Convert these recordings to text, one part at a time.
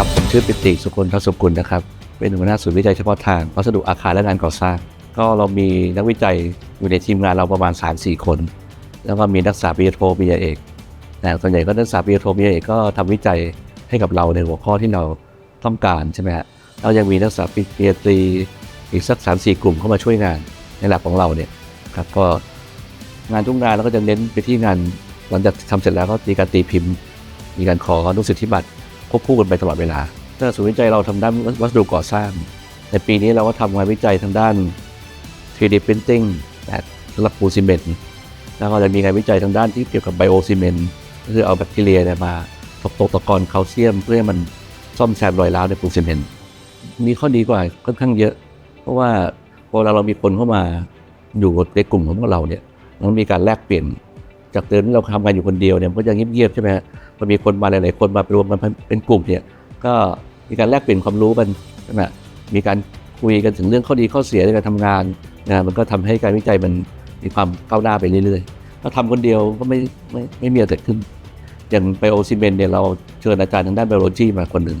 ครับชื่อปิติสุคนทศกุลนะครับ เป็นหัวหน้าศูนย์วิจัยเฉพาะทางวัสดุอาคารและงานก่อสร้าง ก็เรามีนักวิจัยอยู่ในทีมงานเราประมาณ 3-4 คน แล้วก็มีนักศึกษาปริญญาโทปริญญาเอกแต่ส่วนใหญ่ก็นักศึกษาปริญญาโทปริญญาเอกก็ทำวิจัยให้กับเราในหัวข้อที่เราต้องการใช่ไหมฮะเรายังมีนักศึกษาปริญญาตรีอีกสักสามสี่กลุ่มเข้ามาช่วยงานในหลักของเราเนี่ยครับก็งานทุกงานเราก็จะเน้นไปที่งานหลังจากทำเสร็จแล้วก็มีการตีพิมพ์ มีการขออนุสิทธิบัตร ควบคู่กันไปตลอดเวลาถ้าศูนย์วิจัยเราทำด้านวัสดุก่อสร้าง ในปีนี้เราก็ทำงานวิจัยทางด้าน 3D Printing แบบสำหรับปูนซีเมนต์แล้วก็จะมีงานวิจัยทางด้านที่เกี่ยวกับไบโอซีเมนต์ก็คือเอาแบคทีเรียเนี่ยมาตกตกตะกอนแคลเซียม เพื่อให้มันซ่อมแซมรอยร้าวในปูนซีเมนต์มีข้อดีกว่าค่อนข้างเยอะ เพราะว่าพอเราเรามีคนเข้ามาอยู่ในกลุ่มของพวกเราเนี่ยมันมีการแลกเปลี่ยน จากเดิมที่เราทำงานอยู่คนเดียวเนี่ยมันก็จะเงียบๆใช่ไหมฮะพอมีคนมาหลาย ๆ คนมารวมกันเป็นกลุ่มเนี่ยก็มีการแลกเปลี่ยนความรู้กันใช่ไหมมีการคุยกันถึงเรื่องข้อดีข้อเสียในการทำงานนะมันก็ทำให้การวิจัยมันมีความก้าวหน้าไปเรื่อยๆ ถ้าทำคนเดียวก็ไม่ไม่ไม่มีอะไรเกิดขึ้น อย่างไบโอซีเมนเนี่ยเราเชิญอาจารย์ทางด้านไบโอโลจีมาคนหนึ่ง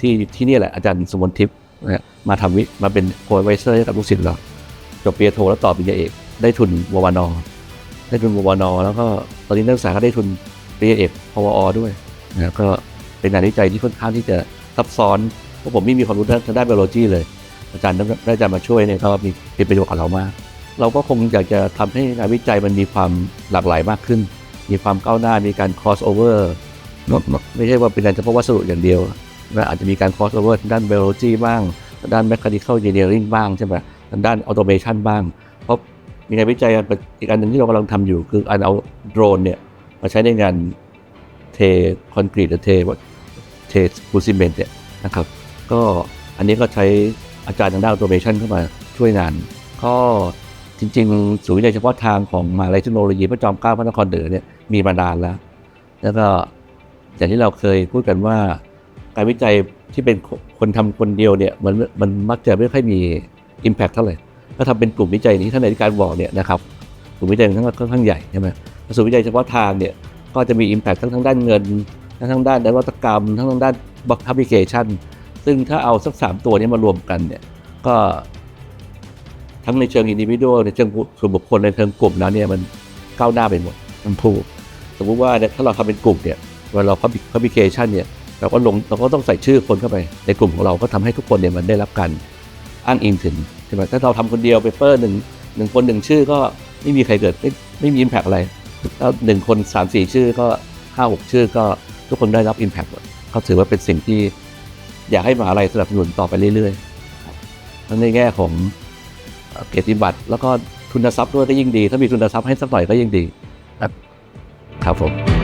ที่ที่นี่แหละอาจารย์สมนทิพย์นะมาทำวิมาเป็นโคไวเซอร์ให้กับลูกศิษย์เราจบปริญญาโทแล้วต่อปริญญาเอกได้ทุนววานอ ได้ทุนววนอแล้วก็ตอนนี้นักศึกษาก็ได้ทุนปริญญาเอกพวอด้วยนะก็เป็นงานวิจัยที่ค่อนข้างที่จะซับซ้อนเพราะผมไม่มีความรู้ทางด้านไบโอโลจีเลย อาจารย์ได้อาจารย์มาช่วยเนี่ยก็มีเป็นประโยชน์กับเรามาก เราก็คงอยากจะทำให้งานวิจัยมันมีความหลากหลายมากขึ้น มีความก้าวหน้ามีการ cross over ไม่ใช่ว่าเป็นงานเฉพาะวัสดุอย่างเดียวนะอาจจะมีการ cross over ด้าน biology บ้าง ด้าน mechanical engineering บ้างใช่ไหมด้าน automation บ้าง มีงานวิจัยอีกอันหนึ่งที่เรากำลังทำอยู่ คืออันเอาโดรนเนี่ยมาใช้ในงานเทคอนกรีตหรือเทเทปูนซีเมนต์เนี่ยนะครับก็อันนี้ก็ใช้อาจารย์ทางด้าน automation เข้ามาช่วยงาน ก็จริงๆ ศูนย์วิจัยเฉพาะทางของมหาลัยเทคโนโลยีพระจอมเกล้าพระนครเหนือเนี่ยมีมานานแล้ว แล้วก็อย่างที่เราเคยพูดกันว่าการวิจัยที่เป็นคนทำคนเดียวเนี่ยมันมันมักจะไม่ค่อยมี Impact เท่าไหร่ ถ้าทำเป็นกลุ่มวิจัยนี้ท่านในการบอกเนี่ยนะครับกลุ่มวิจัยค่อนข้งค่อนข้างใหญ่ใช่ไหมศูนวิจัยเฉพาะทางเนี่ยก็จะมี Impact ทั้งทางด้านเงิน ทั้งทางด้านนวัตกรรม ทั้งทางด้านบัคแอปพลิเคชันซึ่งถ้าเอาสักสามตัวนี้มารวมกันเนี่ยก็ทั้งในเชิงอินดิวิ u ดในเชิงส่วนบุคคลในเชิงกลุ่มแล้วเนี่ยมันก้าวหน้าไปหมดมันพูดสมมุติว่าเนี่ยถ้าเราทำเป็นกลุ่มเนี่ยเวลาเราพับลิเคชันเนี่ยเราก็ลงเราก็ต้องใส่ชื่อคนเข้าไปในกลุ่มของเราก็ทำให้ทุกคนเนี่ยมันได้รับการอ้างอิงถึง ใช่ไหมถ้าเราทำคนเดียวเปเปอร์หนึ่งหนึ่งคนหนึ่งชื่อก็ไม่มีใครเกิดไม่ไม่มีอิมแพกอะไรแล้วหนึ่งคนสามสี่ชื่อก็ห้าหกชื่อก็ทุกคนได้รับอิมแพกหมดก็ถือว่าเป็นสิ่งที่อยากให้มหาลัยสนับสนุนต่อไปเรื่อยๆทั้งในแง่ของเกียรติบัตรแล้วก็ทุนทรัพย์ด้วยก็ยิ่งดี ถ้ามีทุนทรัพย์ให้สักหน่อยก็ยิ่งดี ครับครับผม